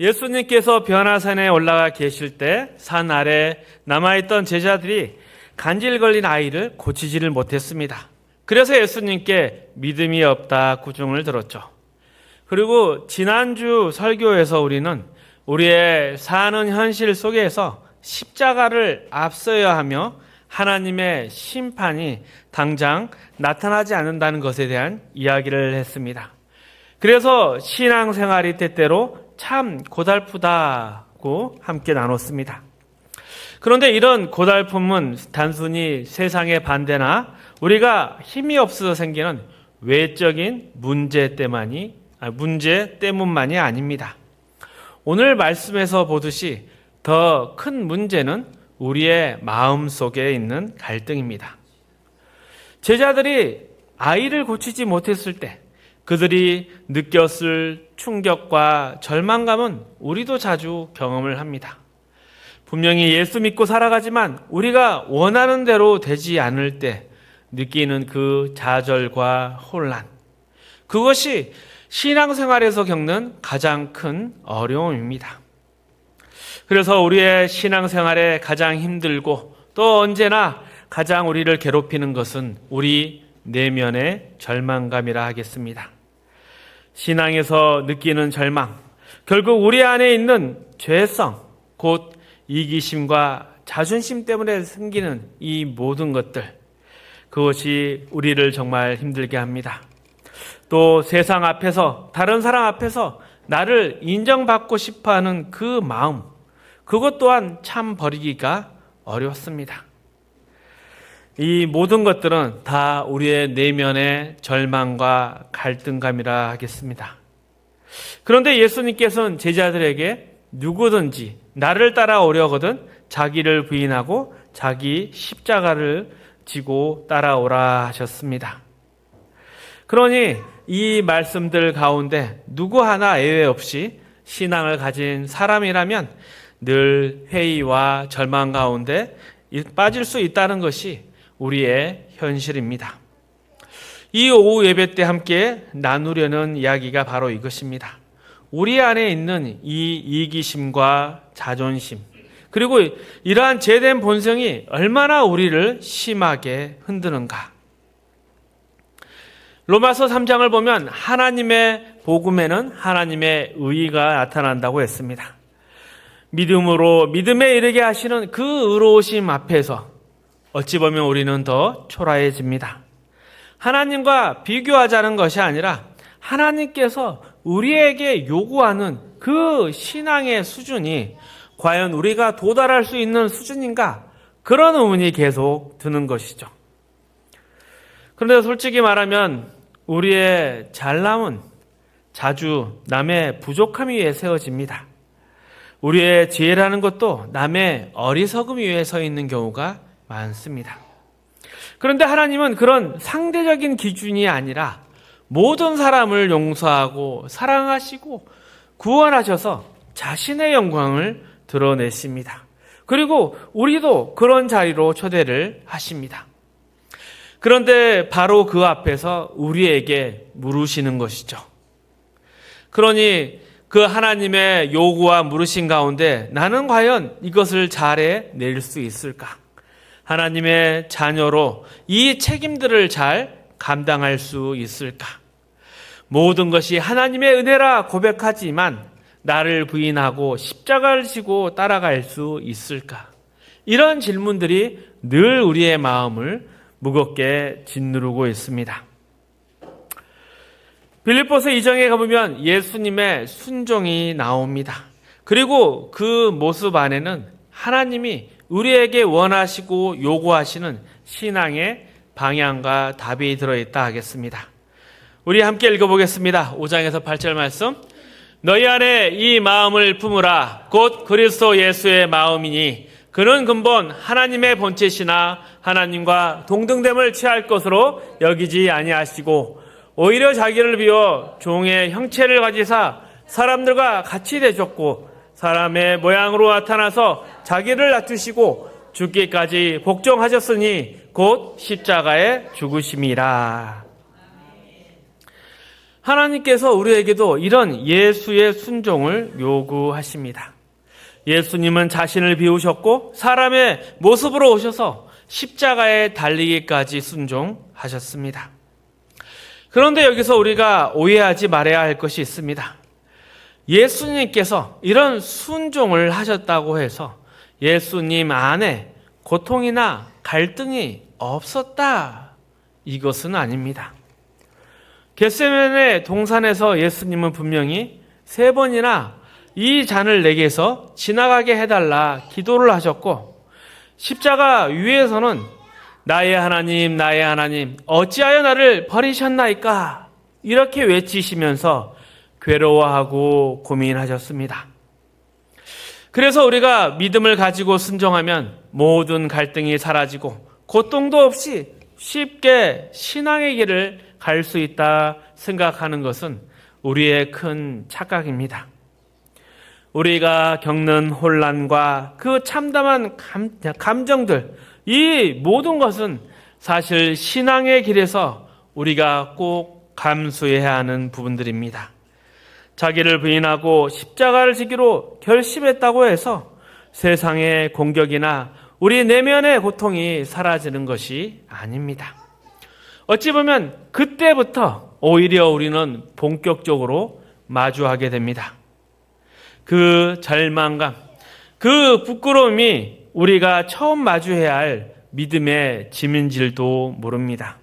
예수님께서 변화산에 올라가 계실 때 산 아래 남아있던 제자들이 간질 걸린 아이를 고치지를 못했습니다. 그래서 예수님께 믿음이 없다 구중을 들었죠. 그리고 지난주 설교에서 우리는 우리의 사는 현실 속에서 십자가를 앞서야 하며 하나님의 심판이 당장 나타나지 않는다는 것에 대한 이야기를 했습니다. 그래서 신앙생활이 때때로 참 고달프다고 함께 나눴습니다. 그런데 이런 고달픔은 단순히 세상의 반대나 우리가 힘이 없어서 생기는 외적인 문제 때만이 아, 문제 때문만이 아닙니다. 오늘 말씀에서 보듯이 더 큰 문제는 우리의 마음 속에 있는 갈등입니다. 제자들이 아이를 고치지 못했을 때 그들이 느꼈을 충격과 절망감은 우리도 자주 경험을 합니다. 분명히 예수 믿고 살아가지만 우리가 원하는 대로 되지 않을 때 느끼는 그 좌절과 혼란. 그것이 신앙생활에서 겪는 가장 큰 어려움입니다. 그래서 우리의 신앙생활에 가장 힘들고 또 언제나 가장 우리를 괴롭히는 것은 우리 내면의 절망감이라 하겠습니다. 신앙에서 느끼는 절망, 결국 우리 안에 있는 죄성, 곧 이기심과 자존심 때문에 생기는 이 모든 것들, 그것이 우리를 정말 힘들게 합니다. 또 세상 앞에서, 다른 사람 앞에서 나를 인정받고 싶어 하는 그 마음, 그것 또한 참 버리기가 어렵습니다. 이 모든 것들은 다 우리의 내면의 절망과 갈등감이라 하겠습니다. 그런데 예수님께서는 제자들에게 누구든지 나를 따라오려거든 자기를 부인하고 자기 십자가를 지고 따라오라 하셨습니다. 그러니 이 말씀들 가운데 누구 하나 예외 없이 신앙을 가진 사람이라면 늘 회의와 절망 가운데 빠질 수 있다는 것이 우리의 현실입니다. 이 오후 예배 때 함께 나누려는 이야기가 바로 이것입니다. 우리 안에 있는 이 이기심과 자존심, 그리고 이러한 죄된 본성이 얼마나 우리를 심하게 흔드는가. 로마서 3장을 보면 하나님의 복음에는 하나님의 의의가 나타난다고 했습니다. 믿음으로 믿음에 이르게 하시는 그 의로우심 앞에서 어찌 보면 우리는 더 초라해집니다. 하나님과 비교하자는 것이 아니라 하나님께서 우리에게 요구하는 그 신앙의 수준이 과연 우리가 도달할 수 있는 수준인가? 그런 의문이 계속 드는 것이죠. 그런데 솔직히 말하면 우리의 잘남은 자주 남의 부족함 위에 세워집니다. 우리의 지혜라는 것도 남의 어리석음 위에 서 있는 경우가 많습니다. 그런데 하나님은 그런 상대적인 기준이 아니라 모든 사람을 용서하고 사랑하시고 구원하셔서 자신의 영광을 드러내십니다. 그리고 우리도 그런 자리로 초대를 하십니다. 그런데 바로 그 앞에서 우리에게 물으시는 것이죠. 그러니 그 하나님의 요구와 물으신 가운데 나는 과연 이것을 잘해 낼 수 있을까? 하나님의 자녀로 이 책임들을 잘 감당할 수 있을까? 모든 것이 하나님의 은혜라 고백하지만 나를 부인하고 십자가를 지고 따라갈 수 있을까? 이런 질문들이 늘 우리의 마음을 무겁게 짓누르고 있습니다. 빌립보서 2장에 가보면 예수님의 순종이 나옵니다. 그리고 그 모습 안에는 하나님이 우리에게 원하시고 요구하시는 신앙의 방향과 답이 들어있다 하겠습니다. 우리 함께 읽어보겠습니다. 5장에서 8절 말씀. 너희 안에 이 마음을 품으라. 곧 그리스도 예수의 마음이니 그는 근본 하나님의 본체시나 하나님과 동등됨을 취할 것으로 여기지 아니하시고 오히려 자기를 비워 종의 형체를 가지사 사람들과 같이 되셨고 사람의 모양으로 나타나서 자기를 낮추시고 죽기까지 복종하셨으니 곧 십자가에 죽으심이라. 하나님께서 우리에게도 이런 예수의 순종을 요구하십니다. 예수님은 자신을 비우셨고 사람의 모습으로 오셔서 십자가에 달리기까지 순종하셨습니다. 그런데 여기서 우리가 오해하지 말아야 할 것이 있습니다. 예수님께서 이런 순종을 하셨다고 해서 예수님 안에 고통이나 갈등이 없었다. 이것은 아닙니다. 겟세멘의 동산에서 예수님은 분명히 세 번이나 이 잔을 내게서 지나가게 해달라 기도를 하셨고 십자가 위에서는 나의 하나님 나의 하나님 어찌하여 나를 버리셨나이까 이렇게 외치시면서 괴로워하고 고민하셨습니다. 그래서 우리가 믿음을 가지고 순종하면 모든 갈등이 사라지고 고통도 없이 쉽게 신앙의 길을 갈 수 있다 생각하는 것은 우리의 큰 착각입니다. 우리가 겪는 혼란과 그 참담한 감, 감정들, 이 모든 것은 사실 신앙의 길에서 우리가 꼭 감수해야 하는 부분들입니다. 자기를 부인하고 십자가를 지기로 결심했다고 해서 세상의 공격이나 우리 내면의 고통이 사라지는 것이 아닙니다. 어찌 보면 그때부터 오히려 우리는 본격적으로 마주하게 됩니다. 그 절망감, 그 부끄러움이 우리가 처음 마주해야 할 믿음의 짐인질도 모릅니다.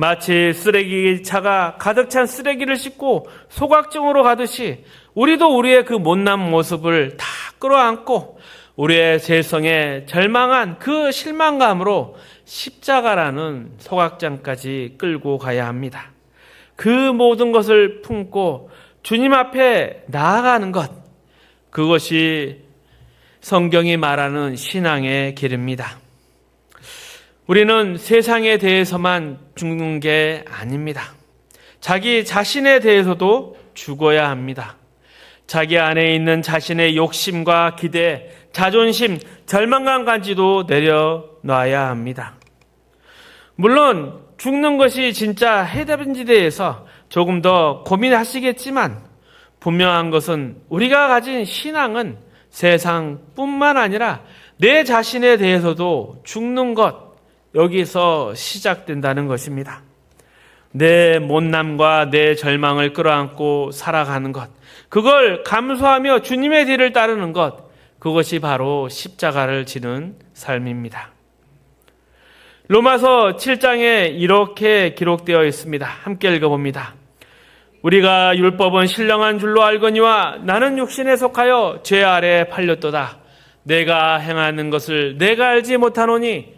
마치 쓰레기 차가 가득 찬 쓰레기를 싣고 소각정으로 가듯이 우리도 우리의 그 못난 모습을 다 끌어안고 우리의 세성에 절망한 그 실망감으로 십자가라는 소각장까지 끌고 가야 합니다. 그 모든 것을 품고 주님 앞에 나아가는 것, 그것이 성경이 말하는 신앙의 길입니다. 우리는 세상에 대해서만 죽는 게 아닙니다. 자기 자신에 대해서도 죽어야 합니다. 자기 안에 있는 자신의 욕심과 기대, 자존심, 절망감까지도 내려놔야 합니다. 물론 죽는 것이 진짜 해답인지 대해서 조금 더 고민하시겠지만 분명한 것은 우리가 가진 신앙은 세상뿐만 아니라 내 자신에 대해서도 죽는 것 여기서 시작된다는 것입니다. 내 못남과 내 절망을 끌어안고 살아가는 것, 그걸 감수하며 주님의 뒤를 따르는 것, 그것이 바로 십자가를 지는 삶입니다. 로마서 7장에 이렇게 기록되어 있습니다. 함께 읽어봅니다. 우리가 율법은 신령한 줄로 알거니와 나는 육신에 속하여 죄 아래 팔렸도다. 내가 행하는 것을 내가 알지 못하노니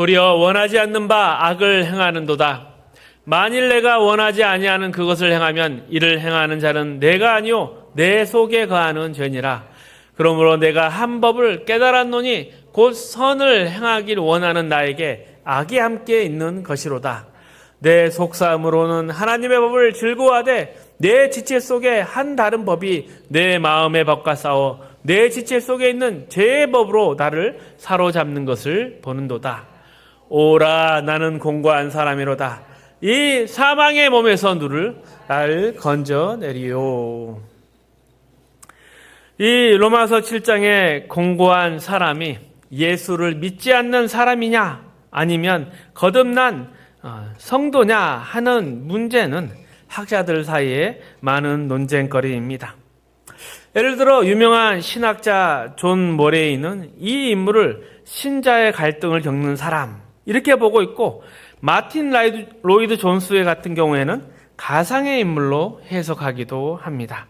도리어 원하지 않는 바 악을 행하는도다. 만일 내가 원하지 아니하는 그것을 행하면 이를 행하는 자는 내가 아니요 내 속에 거하는 죄니라. 그러므로 내가 한 법을 깨달았노니 곧 선을 행하길 원하는 나에게 악이 함께 있는 것이로다. 내 속사함으로는 하나님의 법을 즐거워하되 내 지체 속에 한 다른 법이 내 마음의 법과 싸워 내 지체 속에 있는 죄의 법으로 나를 사로잡는 것을 보는도다. 오라 나는 공고한 사람이로다. 이 사망의 몸에서 누를 나를 건져내리요. 이 로마서 7장에 공고한 사람이 예수를 믿지 않는 사람이냐 아니면 거듭난 어, 성도냐 하는 문제는 학자들 사이에 많은 논쟁거리입니다. 예를 들어 유명한 신학자 존 모레이는 이 인물을 신자의 갈등을 겪는 사람 이렇게 보고 있고 마틴 라이드, 로이드 존스의 같은 경우에는 가상의 인물로 해석하기도 합니다.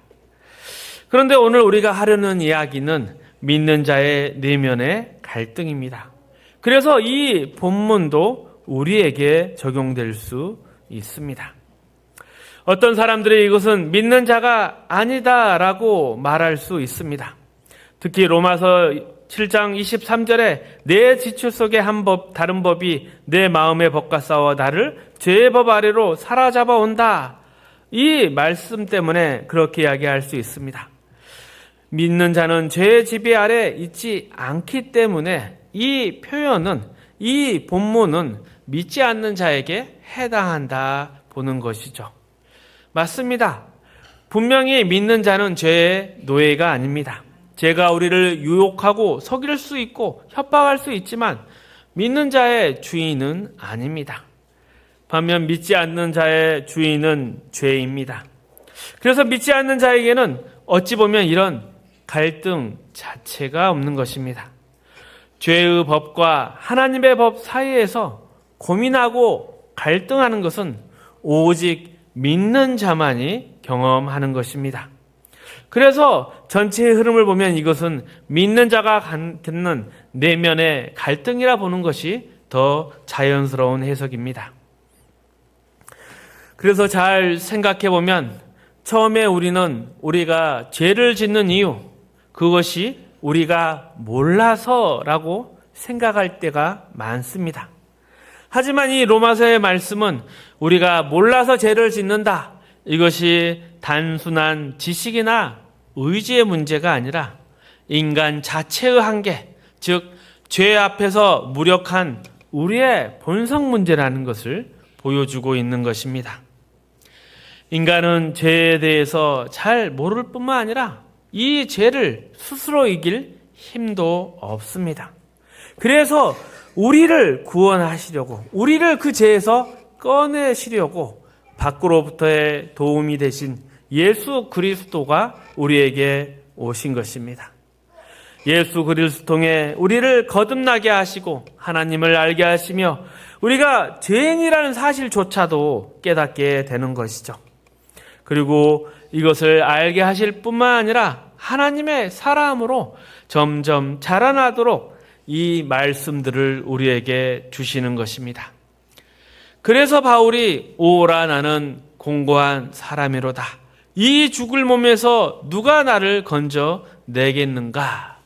그런데 오늘 우리가 하려는 이야기는 믿는 자의 내면의 갈등입니다. 그래서 이 본문도 우리에게 적용될 수 있습니다. 어떤 사람들이 이것은 믿는 자가 아니다라고 말할 수 있습니다. 특히 로마서 7장 23절에 내 지출 속에 한 법, 다른 법이 내 마음의 법과 싸워 나를 죄의 법 아래로 사로잡아 온다. 이 말씀 때문에 그렇게 이야기할 수 있습니다. 믿는 자는 죄의 지배 아래 있지 않기 때문에 이 표현은 이 본문은 믿지 않는 자에게 해당한다 보는 것이죠. 맞습니다. 분명히 믿는 자는 죄의 노예가 아닙니다. 죄가 우리를 유혹하고 속일 수 있고 협박할 수 있지만 믿는 자의 주인은 아닙니다. 반면 믿지 않는 자의 주인은 죄입니다. 그래서 믿지 않는 자에게는 어찌 보면 이런 갈등 자체가 없는 것입니다. 죄의 법과 하나님의 법 사이에서 고민하고 갈등하는 것은 오직 믿는 자만이 경험하는 것입니다. 그래서 전체의 흐름을 보면 이것은 믿는 자가 갖는 내면의 갈등이라 보는 것이 더 자연스러운 해석입니다. 그래서 잘 생각해 보면 처음에 우리는 우리가 죄를 짓는 이유, 그것이 우리가 몰라서라고 생각할 때가 많습니다. 하지만 이 로마서의 말씀은 우리가 몰라서 죄를 짓는다. 이것이 단순한 지식이나 의지의 문제가 아니라 인간 자체의 한계, 즉, 죄 앞에서 무력한 우리의 본성 문제라는 것을 보여주고 있는 것입니다. 인간은 죄에 대해서 잘 모를 뿐만 아니라 이 죄를 스스로 이길 힘도 없습니다. 그래서 우리를 구원하시려고, 우리를 그 죄에서 꺼내시려고 밖으로부터의 도움이 되신 예수 그리스도가 우리에게 오신 것입니다. 예수 그리스도 통해 우리를 거듭나게 하시고 하나님을 알게 하시며 우리가 죄인이라는 사실조차도 깨닫게 되는 것이죠. 그리고 이것을 알게 하실 뿐만 아니라 하나님의 사람으로 점점 자라나도록 이 말씀들을 우리에게 주시는 것입니다. 그래서 바울이 오라 나는 공고한 사람이로다. 이 죽을 몸에서 누가 나를 건져 내겠는가?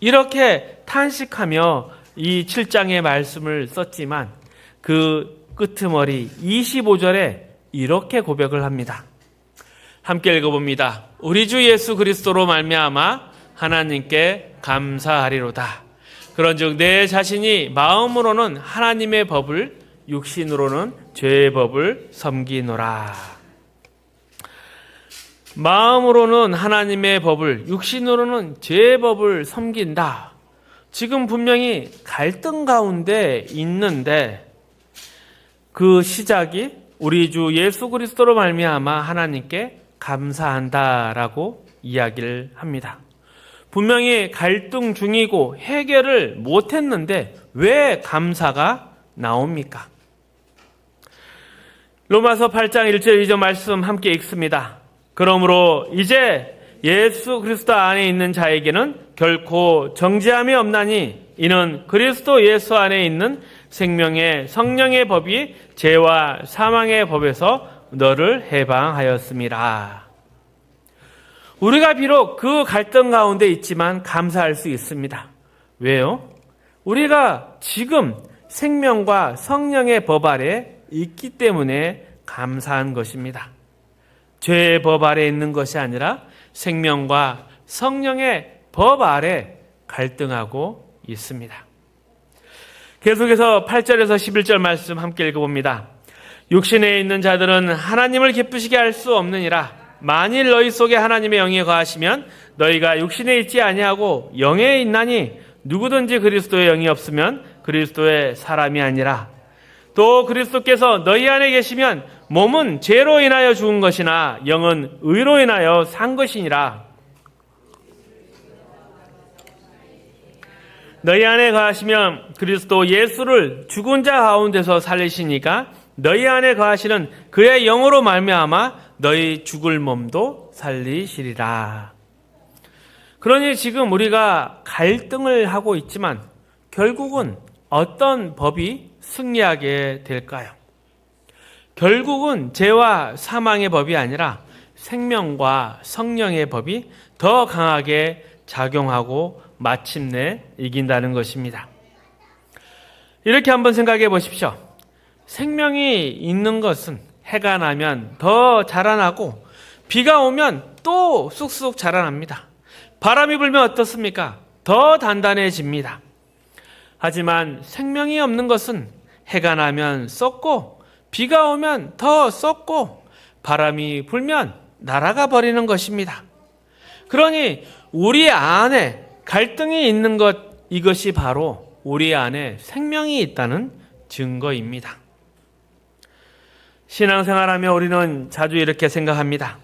이렇게 탄식하며 이 7장의 말씀을 썼지만 그 끄트머리 25절에 이렇게 고백을 합니다. 함께 읽어봅니다. 우리 주 예수 그리스도로 말미암아 하나님께 감사하리로다. 그런즉 내 자신이 마음으로는 하나님의 법을 육신으로는 죄의 법을 섬기노라. 마음으로는 하나님의 법을 육신으로는 죄의 법을 섬긴다. 지금 분명히 갈등 가운데 있는데 그 시작이 우리 주 예수 그리스도로 말미암아 하나님께 감사한다라고 이야기를 합니다. 분명히 갈등 중이고 해결을 못했는데 왜 감사가 나옵니까? 로마서 8장 1절 2절 말씀 함께 읽습니다. 그러므로 이제 예수 그리스도 안에 있는 자에게는 결코 정죄함이 없나니 이는 그리스도 예수 안에 있는 생명의 성령의 법이 죄와 사망의 법에서 너를 해방하였습니다. 우리가 비록 그 갈등 가운데 있지만 감사할 수 있습니다. 왜요? 우리가 지금 생명과 성령의 법 아래 있기 때문에 감사한 것입니다. 죄의 법 아래 있는 것이 아니라 생명과 성령의 법 아래 갈등하고 있습니다. 계속해서 8절에서 11절 말씀 함께 읽어봅니다. 육신에 있는 자들은 하나님을 기쁘시게 할 수 없느니라. 만일 너희 속에 하나님의 영이 거하시면 너희가 육신에 있지 아니하고 영에 있나니 누구든지 그리스도의 영이 없으면 그리스도의 사람이 아니라 또 그리스도께서 너희 안에 계시면 몸은 죄로 인하여 죽은 것이나 영은 의로 인하여 산 것이니라. 너희 안에 거하시면 그리스도 예수를 죽은 자 가운데서 살리시니까 너희 안에 거하시는 그의 영으로 말미암아 너희 죽을 몸도 살리시리라. 그러니 지금 우리가 갈등을 하고 있지만 결국은 어떤 법이 승리하게 될까요? 결국은 죄와 사망의 법이 아니라 생명과 성령의 법이 더 강하게 작용하고 마침내 이긴다는 것입니다. 이렇게 한번 생각해 보십시오. 생명이 있는 것은 해가 나면 더 자라나고 비가 오면 또 쑥쑥 자라납니다. 바람이 불면 어떻습니까? 더 단단해집니다. 하지만 생명이 없는 것은 해가 나면 썩고 비가 오면 더 썩고 바람이 불면 날아가 버리는 것입니다. 그러니 우리 안에 갈등이 있는 것 이것이 바로 우리 안에 생명이 있다는 증거입니다. 신앙생활하며 우리는 자주 이렇게 생각합니다.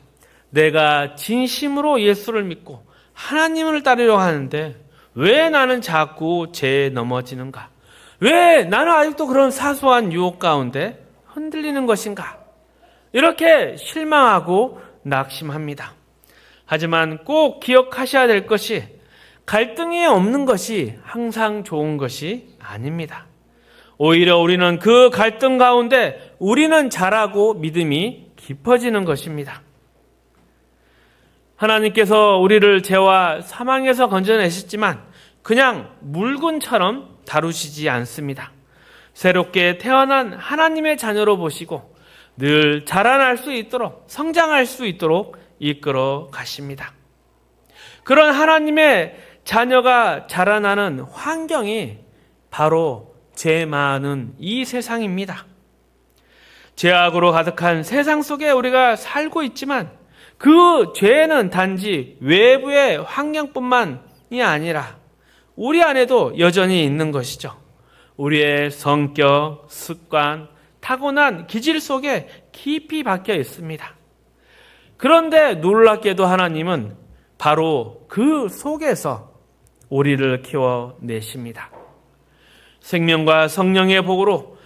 내가 진심으로 예수를 믿고 하나님을 따르려 하는데 왜 나는 자꾸 죄에 넘어지는가? 왜 나는 아직도 그런 사소한 유혹 가운데 흔들리는 것인가? 이렇게 실망하고 낙심합니다. 하지만 꼭 기억하셔야 될 것이 갈등이 없는 것이 항상 좋은 것이 아닙니다. 오히려 우리는 그 갈등 가운데 우리는 잘하고 믿음이 깊어지는 것입니다. 하나님께서 우리를 죄와 사망에서 건져내셨지만 그냥 물건처럼 다루시지 않습니다. 새롭게 태어난 하나님의 자녀로 보시고 늘 자라날 수 있도록 성장할 수 있도록 이끌어 가십니다. 그런 하나님의 자녀가 자라나는 환경이 바로 죄 많은 이 세상입니다. 죄악으로 가득한 세상 속에 우리가 살고 있지만 그 죄는 단지 외부의 환경뿐만이 아니라 우리 안에도 여전히 있는 것이죠. 우리의 성격, 습관, 타고난 기질 속에 깊이 박혀 있습니다. 그런데 놀랍게도 하나님은 바로 그 속에서 우리를 키워내십니다. 생명과 성령의 복으로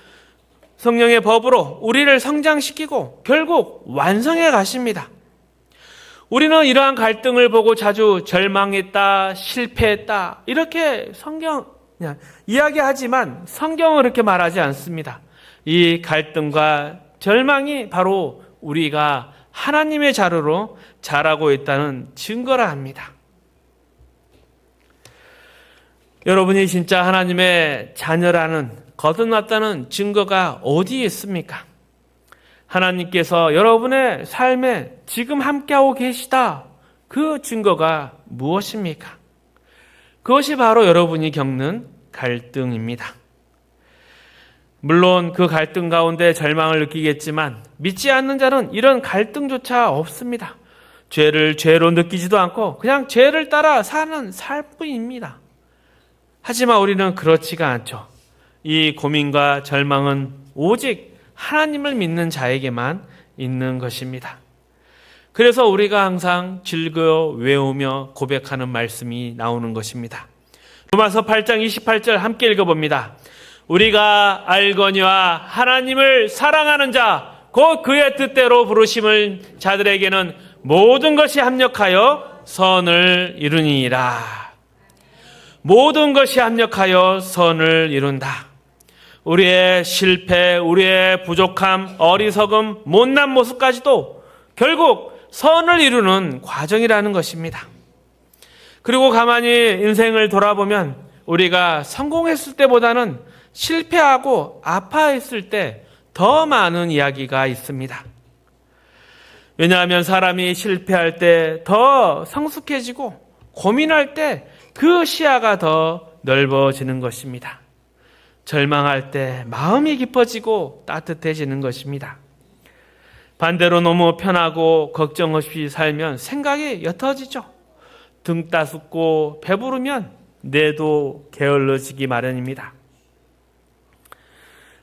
성령의 법으로 우리를 성장시키고 결국 완성해 가십니다. 우리는 이러한 갈등을 보고 자주 절망했다, 실패했다, 이렇게 성경, 이야기하지만 성경은 그렇게 말하지 않습니다. 이 갈등과 절망이 바로 우리가 하나님의 자료로 자라고 있다는 증거라 합니다. 여러분이 진짜 하나님의 자녀라는 거듭났다는 증거가 어디에 있습니까? 하나님께서 여러분의 삶에 지금 함께하고 계시다. 그 증거가 무엇입니까? 그것이 바로 여러분이 겪는 갈등입니다. 물론 그 갈등 가운데 절망을 느끼겠지만 믿지 않는 자는 이런 갈등조차 없습니다. 죄를 죄로 느끼지도 않고 그냥 죄를 따라 사는 살뿐입니다. 하지만 우리는 그렇지가 않죠. 이 고민과 절망은 오직 하나님을 믿는 자에게만 있는 것입니다. 그래서 우리가 항상 즐거워 외우며 고백하는 말씀이 나오는 것입니다. 로마서 8장 28절 함께 읽어봅니다. 우리가 알거니와 하나님을 사랑하는 자, 곧 그의 뜻대로 부르심을 자들에게는 모든 것이 합력하여 선을 이루니라. 모든 것이 합력하여 선을 이룬다. 우리의 실패, 우리의 부족함, 어리석음, 못난 모습까지도 결국 선을 이루는 과정이라는 것입니다. 그리고 가만히 인생을 돌아보면 우리가 성공했을 때보다는 실패하고 아파했을 때 더 많은 이야기가 있습니다. 왜냐하면 사람이 실패할 때 더 성숙해지고 고민할 때 그 시야가 더 넓어지는 것입니다. 절망할 때 마음이 깊어지고 따뜻해지는 것입니다. 반대로 너무 편하고 걱정 없이 살면 생각이 옅어지죠. 등 따숩고 배부르면 뇌도 게을러지기 마련입니다.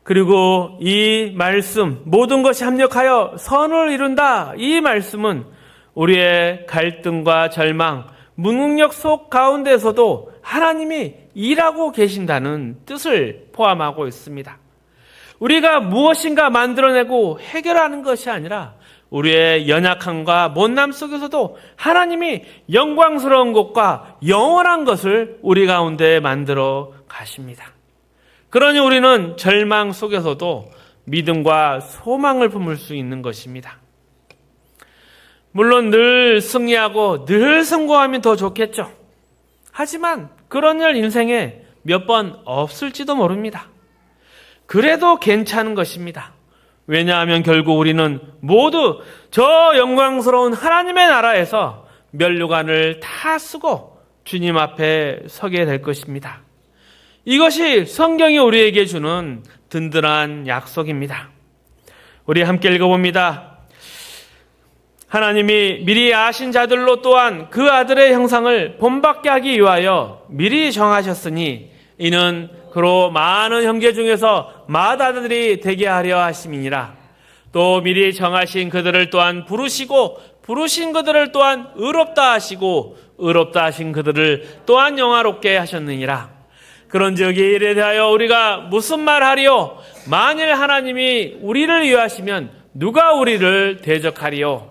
그리고 이 말씀, 모든 것이 합력하여 선을 이룬다. 이 말씀은 우리의 갈등과 절망, 무능력 속 가운데서도 하나님이 일하고 계신다는 뜻을 포함하고 있습니다. 우리가 무엇인가 만들어내고 해결하는 것이 아니라 우리의 연약함과 못남 속에서도 하나님이 영광스러운 것과 영원한 것을 우리 가운데 만들어 가십니다. 그러니 우리는 절망 속에서도 믿음과 소망을 품을 수 있는 것입니다. 물론 늘 승리하고 늘 성공하면 더 좋겠죠. 하지만 그런 일 인생에 몇 번 없을지도 모릅니다. 그래도 괜찮은 것입니다. 왜냐하면 결국 우리는 모두 저 영광스러운 하나님의 나라에서 면류관을 다 쓰고 주님 앞에 서게 될 것입니다. 이것이 성경이 우리에게 주는 든든한 약속입니다. 우리 함께 읽어봅니다. 하나님이 미리 아신 자들로 또한 그 아들의 형상을 본받게 하기 위하여 미리 정하셨으니 이는 그로 많은 형제 중에서 맏아들이 되게 하려 하심이니라. 또 미리 정하신 그들을 또한 부르시고 부르신 그들을 또한 의롭다 하시고 의롭다 하신 그들을 또한 영화롭게 하셨느니라. 그런즉 이 일에 대하여 우리가 무슨 말 하리요? 만일 하나님이 우리를 위하시면 누가 우리를 대적하리요?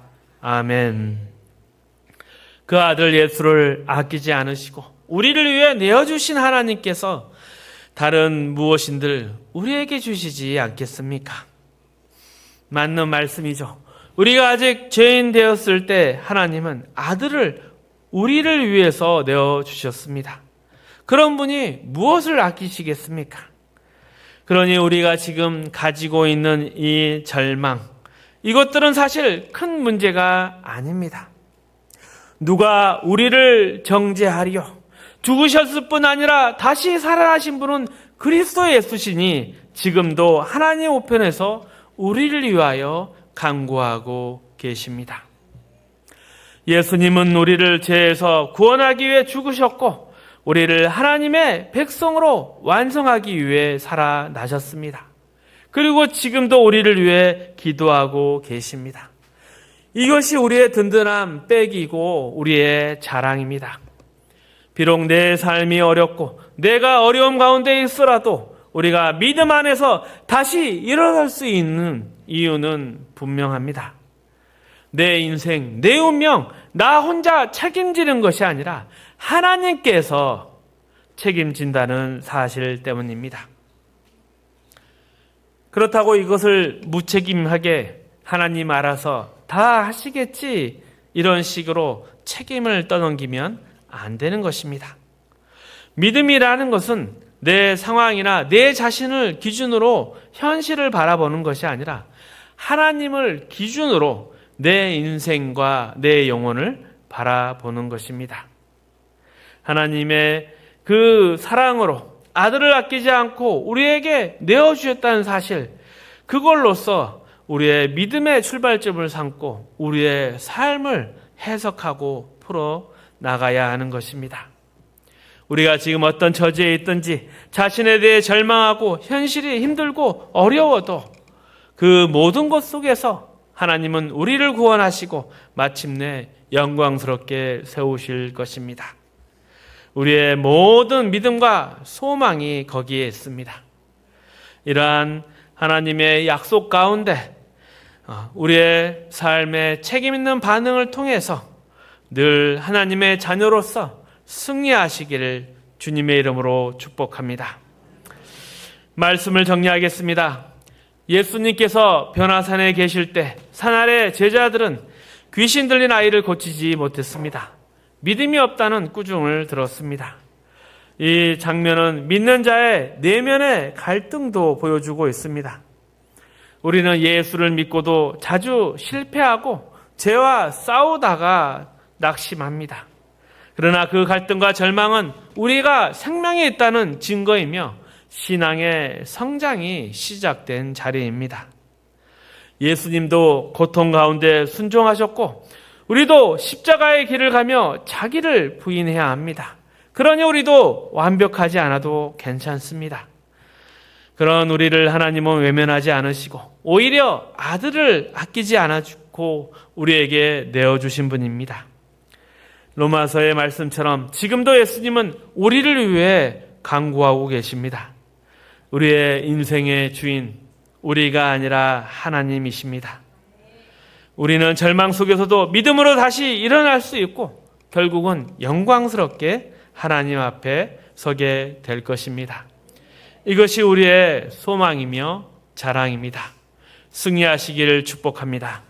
아멘. 그 아들 예수를 아끼지 않으시고 우리를 위해 내어 주신 하나님께서 다른 무엇인들 우리에게 주시지 않겠습니까? 맞는 말씀이죠. 우리가 아직 죄인 되었을 때 하나님은 아들을 우리를 위해서 내어 주셨습니다. 그런 분이 무엇을 아끼시겠습니까? 그러니 우리가 지금 가지고 있는 이 절망, 이것들은 사실 큰 문제가 아닙니다. 누가 우리를 정죄하리요? 죽으셨을 뿐 아니라 다시 살아나신 분은 그리스도 예수시니 지금도 하나님 우편에서 우리를 위하여 간구하고 계십니다. 예수님은 우리를 죄에서 구원하기 위해 죽으셨고 우리를 하나님의 백성으로 완성하기 위해 살아나셨습니다. 그리고 지금도 우리를 위해 기도하고 계십니다. 이것이 우리의 든든한 백이고 우리의 자랑입니다. 비록 내 삶이 어렵고 내가 어려움 가운데 있어라도 우리가 믿음 안에서 다시 일어날 수 있는 이유는 분명합니다. 내 인생, 내 운명, 나 혼자 책임지는 것이 아니라 하나님께서 책임진다는 사실 때문입니다. 그렇다고 이것을 무책임하게 하나님 알아서 다 하시겠지 이런 식으로 책임을 떠넘기면 안 되는 것입니다. 믿음이라는 것은 내 상황이나 내 자신을 기준으로 현실을 바라보는 것이 아니라 하나님을 기준으로 내 인생과 내 영혼을 바라보는 것입니다. 하나님의 그 사랑으로 아들을 아끼지 않고 우리에게 내어주셨다는 사실, 그걸로써 우리의 믿음의 출발점을 삼고 우리의 삶을 해석하고 풀어 나가야 하는 것입니다. 우리가 지금 어떤 처지에 있든지 자신에 대해 절망하고 현실이 힘들고 어려워도 그 모든 것 속에서 하나님은 우리를 구원하시고 마침내 영광스럽게 세우실 것입니다. 우리의 모든 믿음과 소망이 거기에 있습니다. 이러한 하나님의 약속 가운데 어, 우리의 삶의 책임 있는 반응을 통해서 늘 하나님의 자녀로서 승리하시기를 주님의 이름으로 축복합니다. 말씀을 정리하겠습니다. 예수님께서 변화산에 계실 때 산 아래 제자들은 귀신 들린 아이를 고치지 못했습니다. 믿음이 없다는 꾸중을 들었습니다. 이 장면은 믿는 자의 내면의 갈등도 보여주고 있습니다. 우리는 예수를 믿고도 자주 실패하고 죄와 싸우다가 낙심합니다. 그러나 그 갈등과 절망은 우리가 생명이 있다는 증거이며 신앙의 성장이 시작된 자리입니다. 예수님도 고통 가운데 순종하셨고 우리도 십자가의 길을 가며 자기를 부인해야 합니다. 그러니 우리도 완벽하지 않아도 괜찮습니다. 그런 우리를 하나님은 외면하지 않으시고 오히려 아들을 아끼지 않아주고 우리에게 내어주신 분입니다. 로마서의 말씀처럼 지금도 예수님은 우리를 위해 강구하고 계십니다. 우리의 인생의 주인, 우리가 아니라 하나님이십니다. 우리는 절망 속에서도 믿음으로 다시 일어날 수 있고 결국은 영광스럽게 하나님 앞에 서게 될 것입니다. 이것이 우리의 소망이며 자랑입니다. 승리하시기를 축복합니다.